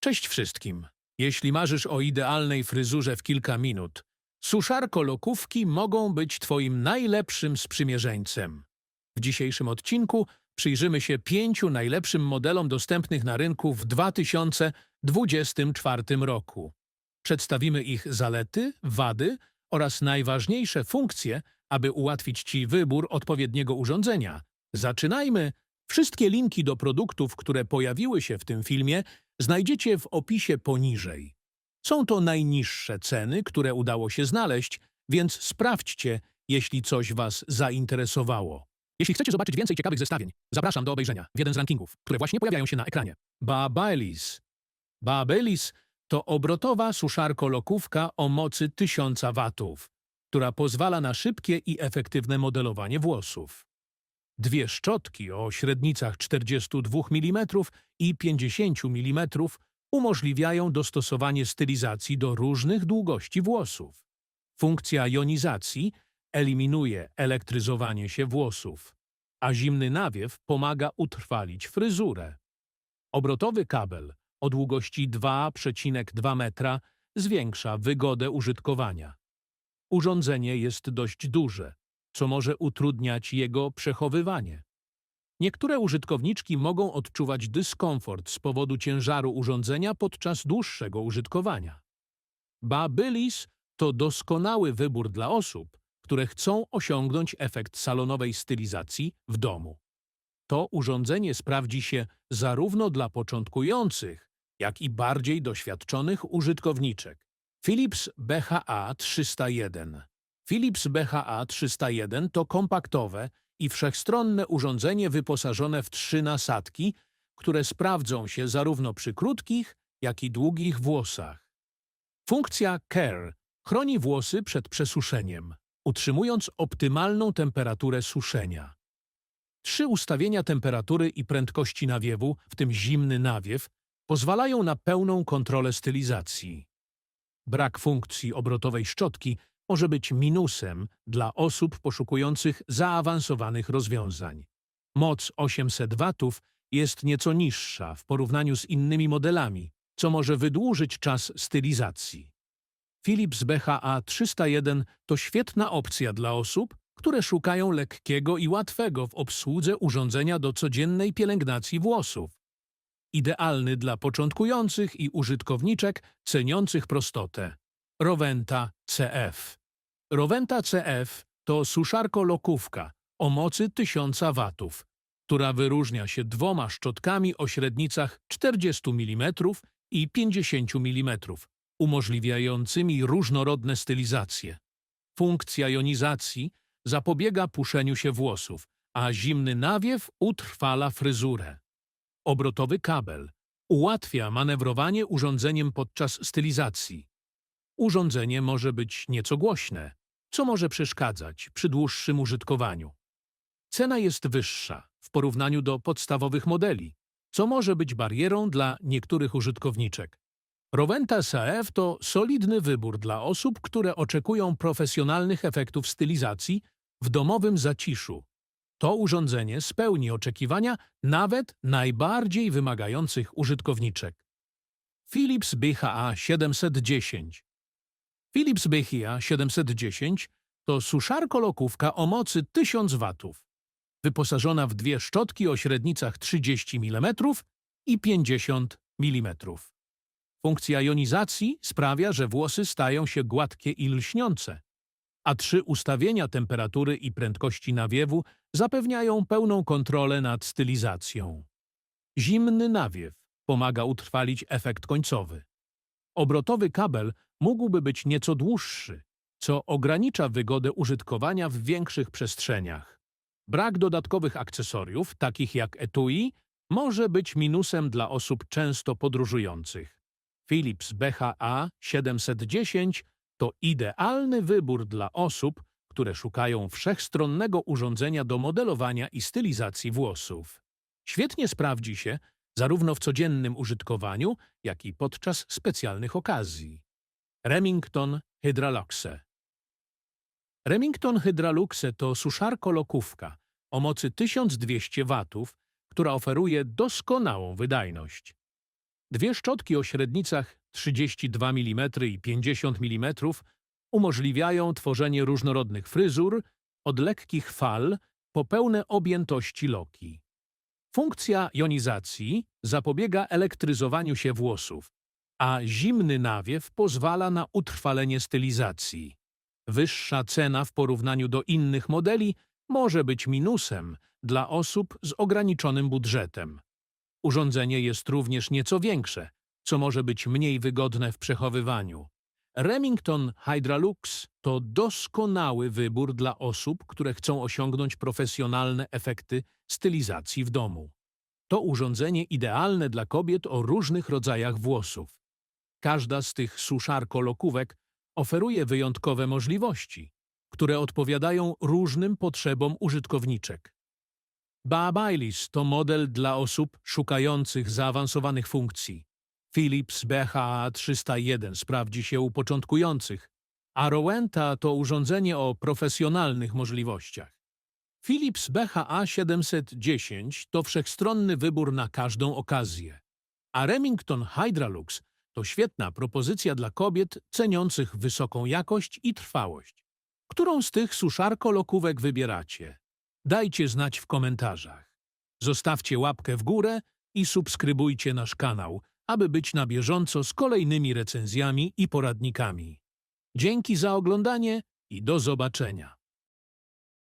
Cześć wszystkim. Jeśli marzysz o idealnej fryzurze w kilka minut, suszarko-lokówki mogą być Twoim najlepszym sprzymierzeńcem. W dzisiejszym odcinku przyjrzymy się pięciu najlepszym modelom dostępnych na rynku w 2024 roku. Przedstawimy ich zalety, wady oraz najważniejsze funkcje, aby ułatwić Ci wybór odpowiedniego urządzenia. Zaczynajmy! Wszystkie linki do produktów, które pojawiły się w tym filmie, znajdziecie w opisie poniżej. Są to najniższe ceny, które udało się znaleźć, więc sprawdźcie, jeśli coś Was zainteresowało. Jeśli chcecie zobaczyć więcej ciekawych zestawień, zapraszam do obejrzenia w jeden z rankingów, które właśnie pojawiają się na ekranie. Babelis. Babelis to obrotowa suszarko-lokówka o mocy 1000 watów, która pozwala na szybkie i efektywne modelowanie włosów. Dwie szczotki o średnicach 42 mm i 50 mm umożliwiają dostosowanie stylizacji do różnych długości włosów. Funkcja jonizacji eliminuje elektryzowanie się włosów, a zimny nawiew pomaga utrwalić fryzurę. Obrotowy kabel o długości 2,2 metra zwiększa wygodę użytkowania. Urządzenie jest dość duże, co może utrudniać jego przechowywanie. Niektóre użytkowniczki mogą odczuwać dyskomfort z powodu ciężaru urządzenia podczas dłuższego użytkowania. Babylis to doskonały wybór dla osób, które chcą osiągnąć efekt salonowej stylizacji w domu. To urządzenie sprawdzi się zarówno dla początkujących, jak i bardziej doświadczonych użytkowniczek. Philips BHA 301 Philips BHA 301 to kompaktowe i wszechstronne urządzenie wyposażone w trzy nasadki, które sprawdzą się zarówno przy krótkich, jak i długich włosach. Funkcja Care chroni włosy przed przesuszeniem, utrzymując optymalną temperaturę suszenia. Trzy ustawienia temperatury i prędkości nawiewu, w tym zimny nawiew, pozwalają na pełną kontrolę stylizacji. Brak funkcji obrotowej szczotki może być minusem dla osób poszukujących zaawansowanych rozwiązań. Moc 800 watów jest nieco niższa w porównaniu z innymi modelami, co może wydłużyć czas stylizacji. Philips BHA 301 to świetna opcja dla osób, które szukają lekkiego i łatwego w obsłudze urządzenia do codziennej pielęgnacji włosów. Idealny dla początkujących i użytkowniczek ceniących prostotę. Rowenta CF Rowenta CF to suszarko-lokówka o mocy 1000 watów, która wyróżnia się dwoma szczotkami o średnicach 40 mm i 50 mm, umożliwiającymi różnorodne stylizacje. Funkcja jonizacji zapobiega puszeniu się włosów, a zimny nawiew utrwala fryzurę. Obrotowy kabel ułatwia manewrowanie urządzeniem podczas stylizacji. Urządzenie może być nieco głośne, co może przeszkadzać przy dłuższym użytkowaniu. Cena jest wyższa w porównaniu do podstawowych modeli, co może być barierą dla niektórych użytkowniczek. Rowenta SAF to solidny wybór dla osób, które oczekują profesjonalnych efektów stylizacji w domowym zaciszu. To urządzenie spełni oczekiwania nawet najbardziej wymagających użytkowniczek. Philips BHA 710 Philips BHA 710 to suszarko-lokówka o mocy 1000 watów, wyposażona w dwie szczotki o średnicach 30 mm i 50 mm. Funkcja jonizacji sprawia, że włosy stają się gładkie i lśniące, a trzy ustawienia temperatury i prędkości nawiewu zapewniają pełną kontrolę nad stylizacją. Zimny nawiew pomaga utrwalić efekt końcowy. Obrotowy kabel mógłby być nieco dłuższy, co ogranicza wygodę użytkowania w większych przestrzeniach. Brak dodatkowych akcesoriów, takich jak etui, może być minusem dla osób często podróżujących. Philips BHA 710 to idealny wybór dla osób, które szukają wszechstronnego urządzenia do modelowania i stylizacji włosów. Świetnie sprawdzi się zarówno w codziennym użytkowaniu, jak i podczas specjalnych okazji. Remington Hydraluxe Remington Hydraluxe to suszarko-lokówka o mocy 1200 watów, która oferuje doskonałą wydajność. Dwie szczotki o średnicach 32 mm i 50 mm umożliwiają tworzenie różnorodnych fryzur od lekkich fal po pełne objętości loki. Funkcja jonizacji zapobiega elektryzowaniu się włosów, a zimny nawiew pozwala na utrwalenie stylizacji. Wyższa cena w porównaniu do innych modeli może być minusem dla osób z ograniczonym budżetem. Urządzenie jest również nieco większe, co może być mniej wygodne w przechowywaniu. Remington Hydralux to doskonały wybór dla osób, które chcą osiągnąć profesjonalne efekty stylizacji w domu. To urządzenie idealne dla kobiet o różnych rodzajach włosów. Każda z tych suszarko-lokówek oferuje wyjątkowe możliwości, które odpowiadają różnym potrzebom użytkowniczek. Babyliss to model dla osób szukających zaawansowanych funkcji. Philips BHA 301 sprawdzi się u początkujących, a Rowenta to urządzenie o profesjonalnych możliwościach. Philips BHA 710 to wszechstronny wybór na każdą okazję, a Remington Hydralux to świetna propozycja dla kobiet ceniących wysoką jakość i trwałość. Którą z tych suszarko-lokówek wybieracie? Dajcie znać w komentarzach. Zostawcie łapkę w górę i subskrybujcie nasz kanał, aby być na bieżąco z kolejnymi recenzjami i poradnikami. Dzięki za oglądanie i do zobaczenia.